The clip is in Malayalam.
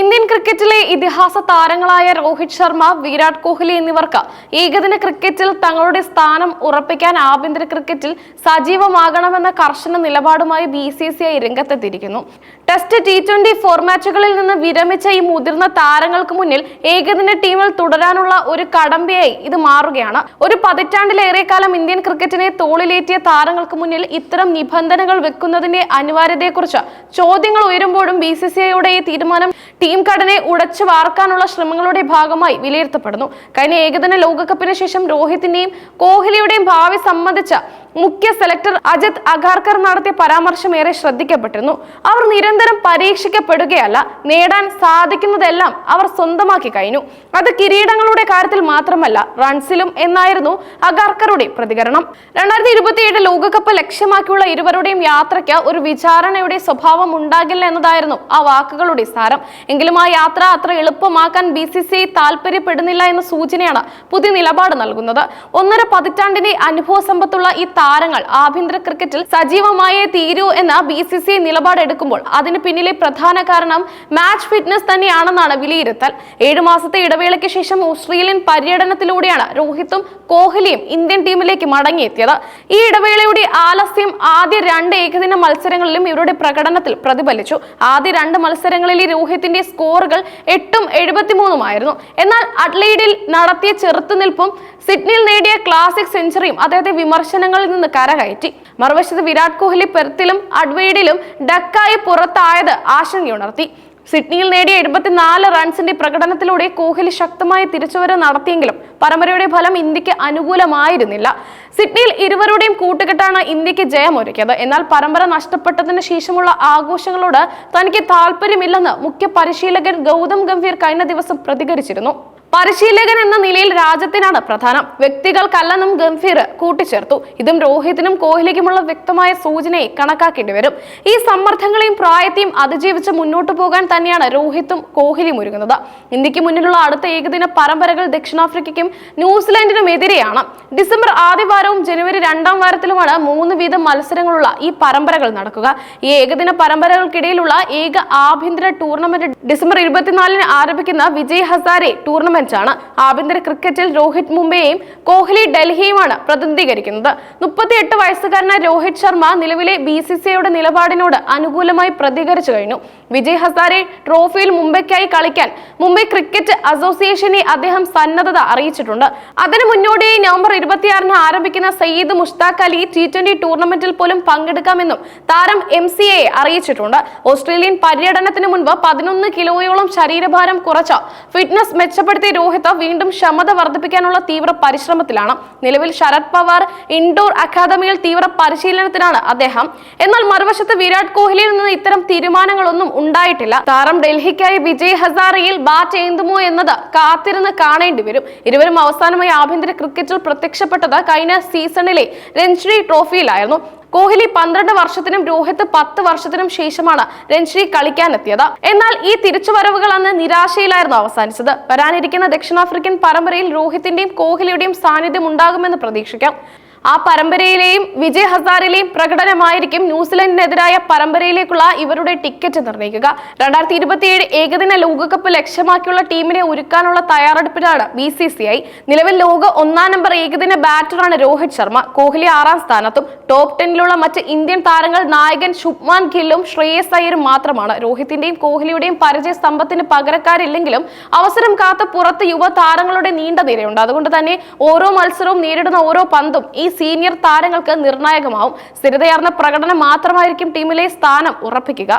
ഇന്ത്യൻ ക്രിക്കറ്റിലെ ഇതിഹാസ താരങ്ങളായ രോഹിത് ശർമ്മ വിരാട് കോഹ്ലി എന്നിവർക്ക് ഏകദിന ക്രിക്കറ്റിൽ തങ്ങളുടെ സ്ഥാനം ഉറപ്പിക്കാൻ ആഭ്യന്തര ക്രിക്കറ്റിൽ സജീവമാകണമെന്ന കർശന നിലപാടുമായി ബി സി സി ഐ രംഗത്തെത്തിയിരിക്കുന്നു. ടെസ്റ്റ് ടി ട്വന്റി ഫോർമാറ്റുകളിൽ നിന്ന് വിരമിച്ച ഈ മുതിർന്ന താരങ്ങൾക്ക് മുന്നിൽ ഏകദിന ടീമിൽ തുടരാനുള്ള ഒരു കടമ്പയായി ഇത് മാറുകയാണ്. ഒരു പതിറ്റാണ്ടിലേറെ കാലം ഇന്ത്യൻ ക്രിക്കറ്റിനെ തോളിലേറ്റിയ താരങ്ങൾക്ക് മുന്നിൽ ഇത്തരം നിബന്ധനകൾ വെക്കുന്നതിന്റെ അനിവാര്യതയെക്കുറിച്ച് ചോദ്യങ്ങൾ ഉയരുമ്പോഴും ബി സി സി ഐയുടെ ഈ തീരുമാനം ടീം ഘടനയെ ഉടച്ചു വാർക്കാനുള്ള ശ്രമങ്ങളുടെ ഭാഗമായി വിലയിരുത്തപ്പെടുന്നു. കഴിഞ്ഞ ഏകദിന ലോകകപ്പിന് ശേഷം രോഹിത്തിന്റെയും കോഹ്ലിയുടെയും ഭാവി സംബന്ധിച്ച മുഖ്യ സെലക്ടർ അജിത് അഗാർക്കർ നടത്തിയ പരാമർശം ഏറെ ശ്രദ്ധിക്കപ്പെട്ടിരുന്നു. അവർ നിരന്തരം പരീക്ഷിക്കപ്പെടുകയല്ല നേടാൻ സാധിക്കുന്നതെല്ലാം അവർ സ്വന്തമാക്കി കഴിഞ്ഞു. അത് കിരീടങ്ങളുടെ കാര്യത്തിൽ മാത്രമല്ല റൺസിലും എന്നായിരുന്നു അഗാർക്കറുടെ പ്രതികരണം. രണ്ടായിരത്തി ഇരുപത്തിയേഴ് ലോകകപ്പ് ലക്ഷ്യമാക്കിയുള്ള ഇരുവരുടെയും യാത്രയ്ക്ക് ഒരു വിചാരണയുടെ സ്വഭാവം ഉണ്ടാകില്ല എന്നതായിരുന്നു ആ വാക്കുകളുടെ സാരം. എങ്കിലും ആ യാത്ര അത്ര എളുപ്പമാക്കാൻ ബി സി സി ഐ താല്പര്യപ്പെടുന്നില്ല എന്ന സൂചനയാണ് പുതിയ നിലപാട് നൽകുന്നത്. ഒന്നര പതിറ്റാണ്ടിന്റെ അനുഭവ സമ്പത്തുള്ള ഈ താരങ്ങൾ ആഭ്യന്തര ക്രിക്കറ്റിൽ സജീവമായേ തീരൂ എന്ന ബി സി സി ഐ നിലപാടെടുക്കുമ്പോൾ അതിന് പിന്നിലെ പ്രധാന കാരണം മാച്ച് ഫിറ്റ്നസ് തന്നെയാണെന്നാണ് വിലയിരുത്തൽ. ഏഴു മാസത്തെ ഇടവേളയ്ക്ക് ശേഷം ഓസ്ട്രേലിയൻ പര്യടനത്തിലൂടെയാണ് രോഹിത്തും കോഹ്ലിയും ഇന്ത്യൻ ടീമിലേക്ക് മടങ്ങിയെത്തിയത്. ഈ ഇടവേളയുടെ ആലസ്യം ആദ്യ രണ്ട് ഏകദിന മത്സരങ്ങളിലും ഇവരുടെ പ്രകടനത്തിൽ പ്രതിഫലിച്ചു. ആദ്യ രണ്ട് മത്സരങ്ങളിൽ മത്സരങ്ങളിലെ രോഹിത്തിന്റെ സ്കോറുകൾ എട്ടും എഴുപത്തിമൂന്നുമായിരുന്നു. എന്നാൽ അഡ്ലൈഡിൽ നടത്തിയ ചെറുത്തുനിൽപ്പും സിഡ്നിയിൽ നേടിയ ക്ലാസിക് സെഞ്ചുറിയും അദ്ദേഹത്തെ വിമർശനങ്ങളിൽ നിന്ന് കരകയറ്റി. മറുവശത്ത് വിരാട് കോഹ്ലി പെർത്തിലും അഡ്വൈഡിലും ഡക്കായി പുറത്തായത് ആശങ്കയുണർത്തി. സിഡ്നിയിൽ നേടിയ എഴുപത്തിനാല് റൺസിന്റെ പ്രകടനത്തിലൂടെ കോഹ്ലി ശക്തമായ തിരിച്ചുവരവ് നടത്തിയെങ്കിലും പരമ്പരയുടെ ഫലം ഇന്ത്യയ്ക്ക് അനുകൂലമായിരുന്നില്ല. സിഡ്നിയിൽ ഇരുവരുടെയും കൂട്ടുകെട്ടാണ് ഇന്ത്യയ്ക്ക് ജയമൊരുക്കിയത്. എന്നാൽ പരമ്പര നഷ്ടപ്പെട്ടതിന് ശേഷമുള്ള ആഘോഷങ്ങളോട് തനിക്ക് താല്പര്യമില്ലെന്ന് മുഖ്യ പരിശീലകൻ ഗൗതം ഗംഭീർ കഴിഞ്ഞ ദിവസം പ്രതികരിച്ചിരുന്നു. പരിശീലകൻ എന്ന നിലയിൽ രാജ്യത്തിനാണ് പ്രധാനം. വ്യക്തികൾക്കല്ലെന്നും ഗംഭീർ കൂട്ടിച്ചേർത്തു. ഇതും രോഹിതിനും കോഹ്ലിക്കുമുള്ള വ്യക്തമായ സൂചനയെ കണക്കാക്കേണ്ടി വരും. ഈ സമ്മർദ്ദങ്ങളെയും പ്രായത്തെയും അതിജീവിച്ച് മുന്നോട്ടു പോകാൻ തന്നെയാണ് രോഹിത്തും കോഹ്ലിയും ഒരുങ്ങുന്നത്. ഇന്ത്യയ്ക്ക് മുന്നിലുള്ള അടുത്ത ഏകദിന പരമ്പരകൾ ദക്ഷിണാഫ്രിക്കയ്ക്കും ന്യൂസിലാൻഡിനും എതിരെയാണ് ഡിസംബർ ആദ്യ വാരവും ജനുവരി രണ്ടാം വാരത്തിലുമാണ് മൂന്ന് വീതം മത്സരങ്ങളുള്ള ഈ പരമ്പരകൾ നടക്കുക. ഈ ഏകദിന പരമ്പരകൾക്കിടയിലുള്ള ഏക ആഭ്യന്തര ടൂർണമെന്റ് ഡിസംബർ ഇരുപത്തിനാലിന് ആരംഭിക്കുന്ന വിജയ് ഹസാരെ ടൂർണമെന്റ് ആണ് ആഭ്യന്തര ക്രിക്കറ്റിൽ രോഹിത് മുംബൈയും കോഹ്ലി ഡൽഹിയുമാണ് പ്രതിനിധീകരിക്കുന്നത്. മുപ്പത്തിയെട്ട് വയസ്സുകാരനായ രോഹിത് ശർമ്മ നിലവിലെ ബി സി സി ഐയുടെ നിലപാടിനോട് അനുകൂലമായി പ്രതികരിച്ചു കഴിഞ്ഞു. വിജയ് ഹസാരെ ട്രോഫിയിൽ മുംബൈക്കായി കളിക്കാൻ മുംബൈ ക്രിക്കറ്റ് അസോസിയേഷനെ അദ്ദേഹം സന്നദ്ധത അറിയിച്ചിട്ടുണ്ട്. അതിനു മുന്നോടിയായി നവംബർ ഇരുപത്തിയാറിന് ആരംഭിക്കുന്ന സയ്യിദ് മുഷ്താഖ് അലി ടി ട്വന്റി ടൂർണമെന്റിൽ പോലും പങ്കെടുക്കാമെന്നും താരം എം സി എ അറിയിച്ചിട്ടുണ്ട്. ഓസ്ട്രേലിയൻ പര്യടനത്തിന് മുൻപ് പതിനൊന്ന് കിലോയോളം ശരീരഭാരം കുറച്ച ഫിറ്റ്നസ് മെച്ചപ്പെടുത്തിയ രോഹിത് വീണ്ടും ക്ഷമത വർദ്ധിപ്പിക്കാനുള്ള തീവ്ര പരിശ്രമത്തിലാണ്. നിലവിൽ ശരത് പവാർ ഇൻഡോർ അക്കാദമിയിൽ തീവ്ര പരിശീലനത്തിലാണ് അദ്ദേഹം. എന്നാൽ മറുവശത്ത് വിരാട് കോഹ്ലിയിൽ നിന്ന് ഇത്തരം തീരുമാനങ്ങളൊന്നും ഉണ്ടായിട്ടില്ല. താരം ഡൽഹിക്കായി വിജയ് ഹസാറയിൽ ബാറ്റ് ഏന്തുമോ എന്നത് കാത്തിരുന്ന് കാണേണ്ടി വരും. ഇരുവരും അവസാനമായി ആഭ്യന്തര ക്രിക്കറ്റിൽ പ്രത്യക്ഷപ്പെട്ടത് കഴിഞ്ഞ സീസണിലെ രഞ്ജി ട്രോഫിയിലായിരുന്നു കോഹ്ലി പന്ത്രണ്ട് വർഷത്തിനും രോഹിത് പത്ത് വർഷത്തിനും ശേഷമാണ് രഞ്ജി കളിക്കാനെത്തിയത്. എന്നാൽ ഈ തിരിച്ചുവരവുകൾ അന്ന് നിരാശയിലായിരുന്നു അവസാനിച്ചത്. വരാനിരിക്കുന്ന ദക്ഷിണാഫ്രിക്കൻ പരമ്പരയിൽ രോഹിത്തിന്റെയും കോഹ്ലിയുടെയും സാന്നിധ്യം ഉണ്ടാകുമെന്ന് പ്രതീക്ഷിക്കാം. ആ പരമ്പരയിലെയും വിജയ് ഹസാറിലെയും പ്രകടനമായിരിക്കും ന്യൂസിലൻഡിനെതിരായ പരമ്പരയിലേക്കുള്ള ഇവരുടെ ടിക്കറ്റ് നിർണയിക്കുക. രണ്ടായിരത്തി ഇരുപത്തിയേഴ് ഏകദിന ലോകകപ്പ് ലക്ഷ്യമാക്കിയുള്ള ടീമിനെ ഒരുക്കാനുള്ള തയ്യാറെടുപ്പിലാണ് ബി സി സി ഐ. നിലവിൽ ലോക ഒന്നാം നമ്പർ ഏകദിന ബാറ്ററാണ് രോഹിത് ശർമ്മ. കോഹ്ലി ആറാം സ്ഥാനത്തും ടോപ്പ് ടെന്നിലുള്ള മറ്റ് ഇന്ത്യൻ താരങ്ങൾ നായകൻ ശുഭ്മാൻ ഗില്ലും ശ്രേയസ് അയ്യരും മാത്രമാണ്. രോഹിത്തിന്റെയും കോഹ്ലിയുടെയും പരിചയ സ്തംഭത്തിന് പകരക്കാരില്ലെങ്കിലും അവസരം കാത്ത പുറത്ത് യുവ താരങ്ങളുടെ നീണ്ട നിരയുണ്ട്. അതുകൊണ്ട് തന്നെ ഓരോ മത്സരവും നേരിടുന്ന ഓരോ പന്തും ഈ സീനിയർ താരങ്ങൾക്ക് നിർണായകമാവും. സ്ഥിരതയാർന്ന പ്രകടനം മാത്രമായിരിക്കും ടീമിലെ സ്ഥാനം ഉറപ്പിക്കുക.